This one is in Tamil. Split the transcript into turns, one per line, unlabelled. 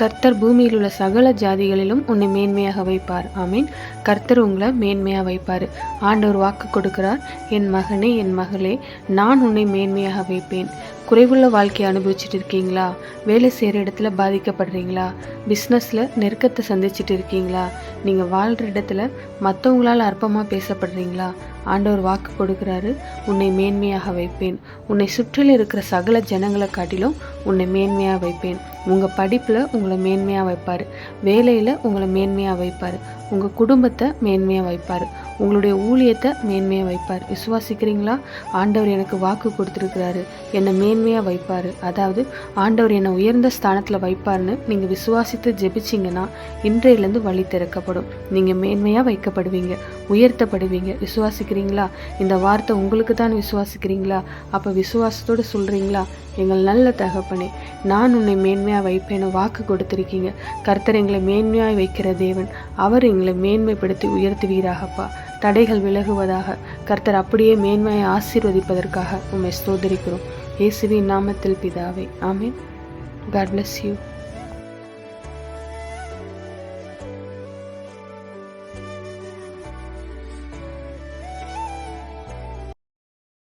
கர்த்தர் பூமியில் உள்ள சகல ஜாதிகளிலும் உன்னை மேன்மையாக வைப்பார். ஆமீன். கர்த்தர் உங்களை மேன்மையாக வைப்பார். ஆண்டவர் வாக்கு கொடுக்கிறார். என் மகனே என் மகளே நான் உன்னை மேன்மையாக வைப்பேன். குறைவுள்ள வாழ்க்கையை அனுபவிச்சுட்டு இருக்கீங்களா? வேலை செய்கிற இடத்துல பாதிக்கப்படுறீங்களா? பிஸ்னஸில் நெருக்கத்தை சந்திச்சுட்டு இருக்கீங்களா? நீங்கள் வாழ்கிற இடத்துல மற்றவங்களால் அற்பமாக பேசப்படுறீங்களா? ஆண்டவர் வாக்கு கொடுக்குறாரு. உன்னை மேன்மையாக வைப்பேன். உன்னை சுற்றிலும் இருக்கிற சகல ஜனங்களை காட்டிலும் உன்னை மேன்மையாக வைப்பேன். உங்கள் படிப்பில் உங்களை மேன்மையாக வைப்பார். வேலையில் உங்களை மேன்மையாக வைப்பார். உங்கள் குடும்பத்தை மேன்மையாக வைப்பார். உங்களுடைய ஊழியத்தை மேன்மையாக வைப்பார். விசுவாசிக்கிறீங்களா? ஆண்டவர் எனக்கு வாக்கு கொடுத்துருக்கிறாரு. என்னை மேன்மையாக வைப்பார். அதாவது ஆண்டவர் என்னை உயர்ந்த ஸ்தானத்தில் வைப்பார்னு நீங்கள் விசுவாசித்து ஜெபிச்சிங்கன்னா இன்றையிலேருந்து வழி திறக்கப்படும். நீங்கள் மேன்மையாக வைக்கப்படுவீங்க. உயர்த்தப்படுவீங்க. விசுவாசிக்கிறீங்களா? இந்த வார்த்தை உங்களுக்கு தான் விசுவாசிக்கிறீங்களா? அப்போ விசுவாசத்தோடு சொல்கிறீங்களா எங்கள் நல்ல தகப்பனே நான் உன்னை மேன்மையாக வைப்பேன்னு வாக்கு கொடுத்துருக்கீங்க. கர்த்தர் எங்களை மேன்மையாக வைக்கிற தேவன். அவர் எங்களை மேன்மைப்படுத்தி உயர்த்துவீராகப்பா. தடைகள் விலகுவதாக. கர்த்தர் அப்படியே மேன்மையை ஆசீர்வதிப்பதற்காக உண்மை ஸ்தோதரிக்கிறோம் இயேசுவின் நாமத்தில் பிதாவே. ஆமீன். God bless you